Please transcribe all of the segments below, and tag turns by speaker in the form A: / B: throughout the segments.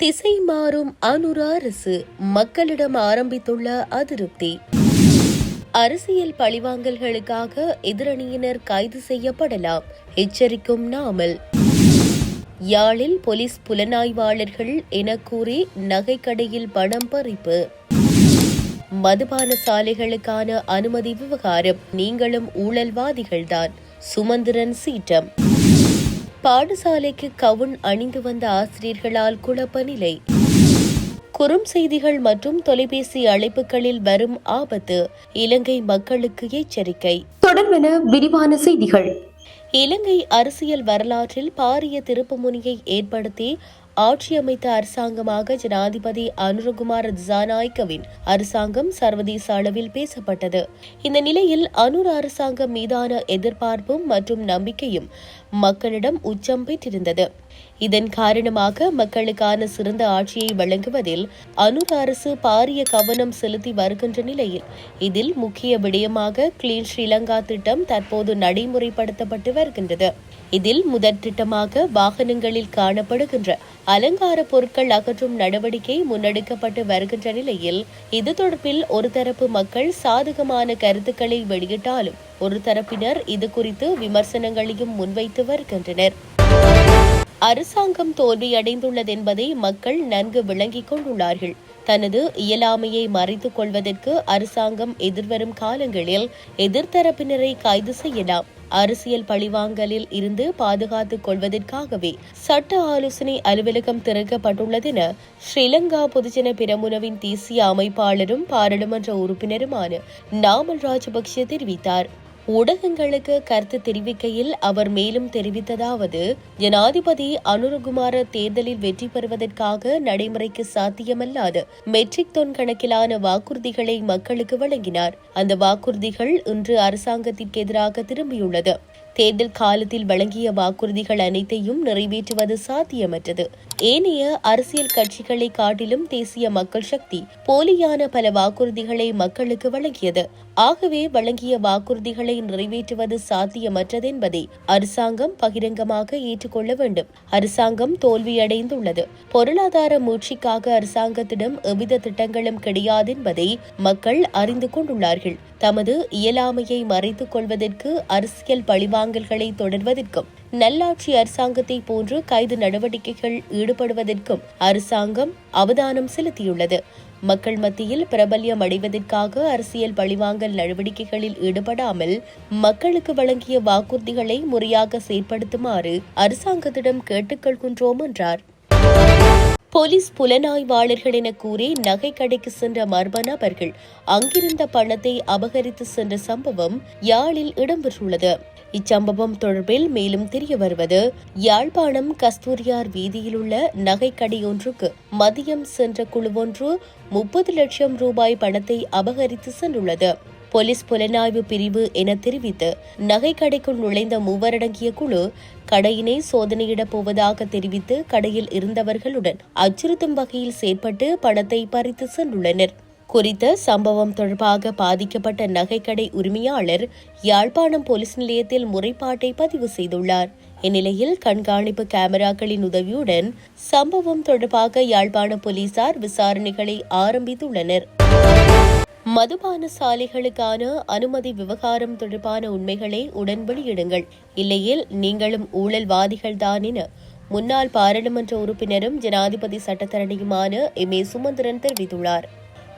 A: திசை மாறும் அனுர அரசு மக்களிடம் ஆரம்பித்துள்ள அதிருப்தி. அரசியல் பழிவாங்கல்களுக்காக எதிரணியினர் கைது செய்யப்படலாம் எச்சரிக்கும் நாமல். யாழில் போலீஸ் புலனாய்வாளர்கள் என கூறி நகைக்கடையில் பணம் பறிப்பு. மதுபான சாலைகளுக்கான அனுமதி விவகாரம் நீங்களும் ஊழல்வாதிகள்தான் சுமந்திரன் சீற்றம். பாடசாலைக்கு கவுன் அணிந்து வந்த ஆசிரியர்களால் குழப்ப நிலை குறும் செய்திகள் மற்றும் தொலைபேசி அழைப்புகளில் வரும் ஆபத்து இலங்கை மக்களுக்கு எச்சரிக்கை. தொடர்பென விரிவான செய்திகள். இலங்கை அரசியல் வரலாற்றில் பாரிய திருப்புமுனையை ஏற்படுத்தி ஆட்சி அமைத்த அரசாங்கமாக ஜனாதிபதி அனுரகுமார் திசாநாயக்கவின் அரசாங்கம் சர்வதேச அளவில் பேசப்பட்டது. இந்த நிலையில் அனுர் அரசாங்கம் மீதான எதிர்பார்ப்பும் மற்றும் நம்பிக்கையும் மக்களிடம் உச்சம் பெற்றிருந்தது. இதன் காரணமாக மக்களுக்கான சிறந்த ஆட்சியை வழங்குவதில் அனுர் அரசு பாரிய கவனம் செலுத்தி வருகின்ற நிலையில் இதில் முக்கிய விடயமாக கிளீன் ஸ்ரீலங்கா திட்டம் தற்போது நடைமுறைப்படுத்தப்பட்டு வருகின்றது. இதில் முதற்திட்டமாக வாகனங்களில் காணப்படுகின்ற அலங்கார பொருட்கள் அகற்றும் நடவடிக்கை முன்னெடுக்கப்பட்டு வருகின்ற நிலையில் இது தொடர்பில் ஒரு தரப்பு மக்கள் சாதகமான கருத்துக்களை வெளியிட்டாலும் ஒரு தரப்பினர் இது குறித்து விமர்சனங்களையும் முன்வைத்து வருகின்றனர். அரசாங்கம் தோல்வியடைந்துள்ளது என்பதை மக்கள் நன்கு விளங்கிக் கொண்டுள்ளார்கள். தனது இயலாமையை மறைத்துக் கொள்வதற்கு அரசாங்கம் எதிர்வரும் காலங்களில் எதிர்த்தரப்பினரை கைது செய்யலாம். அரசியல் பழிவாங்கலில் இருந்து பாதுகாத்துக் கொள்வதற்காகவே சட்ட ஆலோசனை அலுவலகம் திறக்கப்பட்டுள்ளதென ஸ்ரீலங்கா பொதுஜன பிரமுனவின் தேசிய அமைப்பாளரும் பாராளுமன்ற உறுப்பினருமான நாமல் ராஜபக்ஷ தெரிவித்தார். ஊடகங்களுக்கு கருத்து தெரிவிக்கையில் அவர் மேலும் தெரிவித்ததாவது ஜனாதிபதி அனுரகுமார தேர்தலில் வெற்றி பெறுவதற்காக நடைமுறைக்கு சாத்தியமல்லாத மெட்ரிக் தொன் கணக்கிலான வாக்குறுதிகளை மக்களுக்கு வழங்கினார். அந்த வாக்குறுதிகள் இன்று அரசாங்கத்திற்கு எதிராக திரும்பியுள்ளது. தேர்தல் காலத்தில் வழங்கிய வாக்குறுதிகள் அனைத்தையும் நிறைவேற்றுவது சாத்தியமற்றது. ஏனைய அரசியல் கட்சிகளை காட்டிலும் தேசிய மக்கள் சக்தி போலியான பல வாக்குறுதிகளை மக்களுக்கு வழங்கியது. ஆகவே வழங்கிய வாக்குறுதிகளை நிறைவேற்றுவது சாத்தியமற்றது என்பதை அரசாங்கம் பகிரங்கமாக ஏற்றுக்கொள்ள வேண்டும். அரசாங்கம் தோல்வியடைந்துள்ளது. பொருளாதார மூழ்ச்சிக்காக அரசாங்கத்திடம் எவ்வித திட்டங்களும் கிடையாது என்பதை மக்கள் அறிந்து கொண்டுள்ளார்கள். தமது இயலாமையை மறைத்துக் கொள்வதற்கு அரசியல் பழிவாங்கல்களை தொடர்வதற்கும் நல்லாட்சி அரசாங்கத்தை போன்று கைது நடவடிக்கைகள் ஈடுபடுவதற்கும் அரசாங்கம் அவதானம் செலுத்தியுள்ளது. மக்கள் மத்தியில் பிரபல்யம் அடைவதற்காக அரசியல் பழிவாங்கல் நடவடிக்கைகளில் ஈடுபடாமல் மக்களுக்கு வழங்கிய வாக்குறுதிகளை முறையாக செயற்படுத்துமாறு அரசாங்கத்திடம் கேட்டுக்கொள்கின்றோம் என்றார். போலீஸ் புலனாய்வாளர்கள் என கூறி நகை கடைக்கு சென்ற மர்ம நபர்கள் அங்கிருந்த பணத்தை அபகரித்து சென்ற சம்பவம் யாழில் இடம்பெற்றுள்ளது. இச்சம்பவம் தொடர்பில் மேலும் தெரிய வருவது யாழ்ப்பாணம் கஸ்தூரியார் வீதியில் உள்ள நகைக்கடை ஒன்றுக்கு மதியம் சென்ற குழுவொன்று முப்பது லட்சம் ரூபாய் பணத்தை அபகரித்து சென்றுள்ளது. போலீஸ் புலனாய்வு பிரிவு என தெரிவித்து நகை கடைக்குள் நுழைந்த மூவரடங்கிய குழு கடையினை சோதனையிடப் போவதாக தெரிவித்து கடையில் இருந்தவர்களுடன் அச்சுறுத்தும் வகையில் செயற்பட்டு பணத்தை பறித்து சென்றுள்ளனர். குறித்த சம்பவம் தொடர்பாக பாதிக்கப்பட்ட நகைக்கடை உரிமையாளர் யாழ்ப்பாணம் போலீஸ் நிலையத்தில் முறைப்பாட்டை பதிவு செய்துள்ளார். இந்நிலையில் கண்காணிப்பு கேமராக்களின் உதவியுடன் சம்பவம் தொடர்பாக யாழ்ப்பாண போலீசார் விசாரணைகளை ஆரம்பித்துள்ளனர். மதுபான சாலைகளுக்கான அனுமதி விவகாரம் தொடர்பான உண்மைகளை உடன் வெளியிடுங்கள். இல்லையில் நீங்களும் ஊழல்வாதிகள்தான் என முன்னாள் பாராளுமன்ற உறுப்பினரும் ஜனாதிபதி சட்டத்தரணியுமான எம் ஏ சுமந்திரன் தெரிவித்துள்ளார்.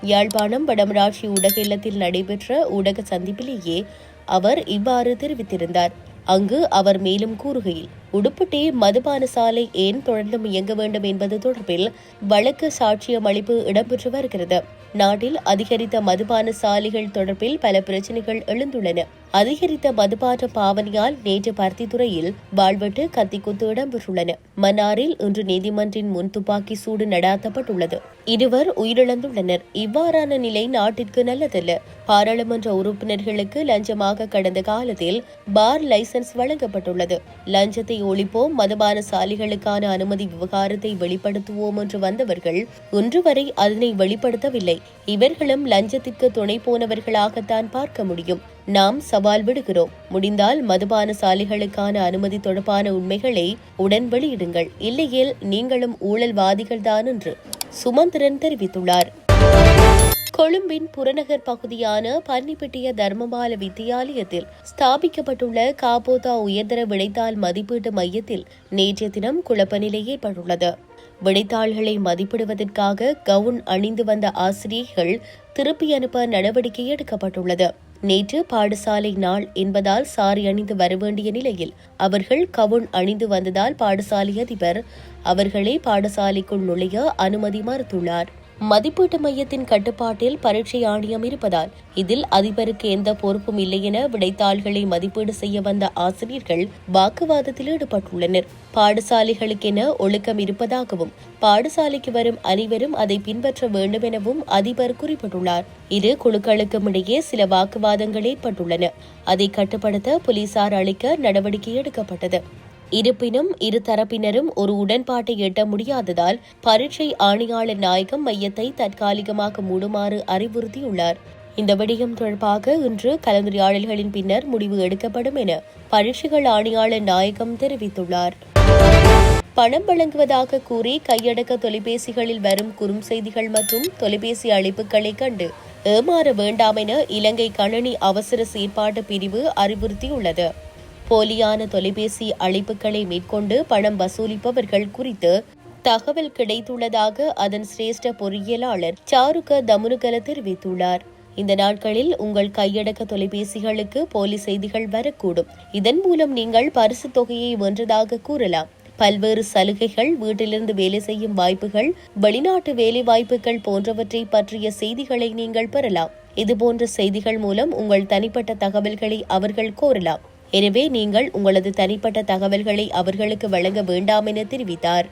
A: யாழ்ப்பாணம் வடமராட்சி ஊடக இல்லத்தில் நடைபெற்ற ஊடக சந்திப்பிலேயே அவர் இவ்வாறு தெரிவித்திருந்தார். அங்கு அவர் மேலும் கூறுகையில் உடுப்பட்டி மதுபான சாலை ஏன் தொடர்ந்தும் இயங்க வேண்டும் என்பது தொடர்பில் வழக்கு சாட்சியம் அளிப்பு இடம்பெற்று வருகிறது. நாட்டில் அதிகரித்த மதுபான சாலைகள் தொடர்பில் பல பிரச்சினைகள் எழுந்துள்ளன. அதிகரித்த மதுபான பாவனையால் நேற்று பருத்தித்துறையில் வாழ்வெட்டு கத்திக்குத்து இடம்பெற்றுள்ளன. மன்னாரில் இன்று நீதிமன்றின் முன் துப்பாக்கி சூடு நடாத்தப்பட்டுள்ளது. இருவர் உயிரிழந்துள்ளனர். இவ்வாறான நிலை நாட்டிற்கு நல்லதல்ல. பாராளுமன்ற உறுப்பினர்களுக்கு லஞ்சமாக கடந்த காலத்தில் பார் லைசன்ஸ் வழங்கப்பட்டுள்ளது. லஞ்சத்தை ஒழிப்போம் மதுபான சாலைகளுக்கான அனுமதி விவகாரத்தை வெளிப்படுத்துவோம் என்று வந்தவர்கள் ஒன்று வரை அதனை வெளிப்படுத்தவில்லை. இவர்களும் லஞ்சத்திற்கு துணை போனவர்களாகத்தான் பார்க்க முடியும். நாம் சவால் விடுகிறோம். முடிந்தால் மதுபான சாலைகளுக்கான அனுமதி தொடர்பான உண்மைகளை உடன் வெளியிடுங்கள். இல்லையேல் நீங்களும் ஊழல்வாதிகள்தான் என்று சுமந்திரன் தெரிவித்துள்ளார். கொழும்பின் புறநகர் பகுதியான பன்னிப்பட்டிய தர்மபால வித்தியாலயத்தில் ஸ்தாபிக்கப்பட்டுள்ள காபோதா உயர்தர விடைத்தாள் மதிப்பீட்டு மையத்தில் நேற்றைய தினம் குழப்ப நிலை ஏற்பட்டுள்ளது விடைத்தாள்களை மதிப்பிடுவதற்காக கவுன் அணிந்து வந்த ஆசிரியர்கள் திருப்பி அனுப்ப நடவடிக்கை எடுக்கப்பட்டுள்ளது. நேற்று பாடசாலை நாள் என்பதால் சாரி அணிந்து வரவேண்டிய நிலையில் அவர்கள் கவுன் அணிந்து வந்ததால் பாடசாலை அதிபர் அவர்களை பாடசாலைக்குள் நுழைய அனுமதி மறுத்துள்ளார். மதிப்பீட்டு மையத்தின் கட்டுப்பாட்டில் பரீட்சை ஆணையம் இருப்பதால் இதில் அதிபருக்கு எந்த பொறுப்பும் இல்லை என விடைத்தாள்களை மதிப்பீடு செய்ய வந்த ஆசிரியர்கள் வாக்குவாதத்தில் ஈடுபட்டுள்ளனர். பாடசாலைகளுக்கென ஒழுக்கம் இருப்பதாகவும் பாடசாலைக்கு வரும் அனைவரும் அதை பின்பற்ற வேண்டும் எனவும் அதிபர் குறிப்பிட்டுள்ளார். இரு குழுக்களுக்கும் இடையே சில வாக்குவாதங்கள் ஏற்பட்டுள்ளன. அதை கட்டுப்படுத்த போலீசார் அளிக்க நடவடிக்கை எடுக்கப்பட்டது. இருப்பினும் இரு தரப்பினரும் ஒரு உடன்பாட்டை எட்ட முடியாததால் பரீட்சை ஆணையாளர் நாயகம் மையத்தை தற்காலிகமாக மூடுமாறு அறிவுறுத்தியுள்ளார். இந்த விடயம் தொடர்பாக இன்று கலந்துரையாடல்களின் பின்னர் முடிவு எடுக்கப்படும் என பரீட்சைகள் ஆணையாளர் நாயகம் தெரிவித்துள்ளார். பணம் வழங்குவதாக கூறி கையடக்க தொலைபேசிகளில் வரும் குறும் செய்திகள் மற்றும் தொலைபேசி அழைப்புகளை கண்டு ஏமாற வேண்டாம் என இலங்கை கணனி அவசர செயற்பாட்டு பிரிவு அறிவுறுத்தியுள்ளது. போலியான தொலைபேசி அழைப்புகளை மேற்கொண்டு பணம் வசூலிப்பவர்கள் குறித்து தகவல் கிடைத்துள்ளதாக அதன் சிரேஷ்ட பொறியியலாளர் சாருக தமுனுகல தெரிவித்துள்ளார். இந்த நாட்களில் உங்கள் கையடக்க தொலைபேசிகளுக்கு போலி செய்திகள் வரக்கூடும். இதன் மூலம் நீங்கள் பரிசு தொகையை வென்றதாக கூறலாம். பல்வேறு சலுகைகள் வீட்டிலிருந்து வேலை செய்யும் வாய்ப்புகள் வெளிநாட்டு வேலை வாய்ப்புகள் போன்றவற்றை பற்றிய செய்திகளை நீங்கள் பெறலாம். இதுபோன்ற செய்திகள் மூலம் உங்கள் தனிப்பட்ட தகவல்களை அவர்கள் கோரலாம். எனவே நீங்கள் உங்களது தனிப்பட்ட தகவல்களை அவர்களுக்கு வழங்க வேண்டாம் என தெரிவித்தார்.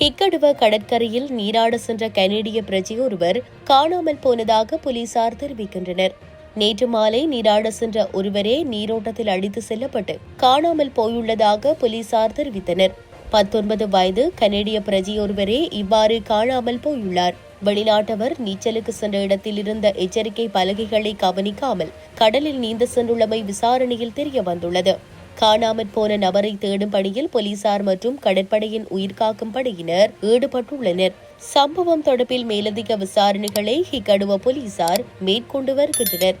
A: ஹிக்கடுவ கடற்கரையில் நீராட சென்ற கனேடிய பிரஜை ஒருவர் காணாமல் போனதாக போலீசார் தெரிவிக்கின்றனர். நேற்று மாலை நீராட சென்ற ஒருவரே நீரோட்டத்தில் அடித்து செல்லப்பட்டு காணாமல் போயுள்ளதாக போலீசார் தெரிவித்தனர். பத்தொன்பது வயது கனேடிய பிரஜையொருவரே இவ்வாறு காணாமல் போயுள்ளார். வெளிநாட்டவர் நீச்சலுக்கு சென்ற இடத்தில் இருந்த எச்சரிக்கை பலகைகளை கவனிக்காமல் கடலில் நீந்த சென்றுள்ளமை விசாரணையில் தெரிய வந்துள்ளது. காணாமற் போன நபரை தேடும் பணியில் போலீசார் மற்றும் கடற்படையின் உயிர்காக்கும் படையினர் ஈடுபட்டுள்ளனர். சம்பவம் தொடர்பில் மேலதிக விசாரணைகளை ஹிகடுவ போலீசார் மேற்கொண்டு வருகின்றனர்.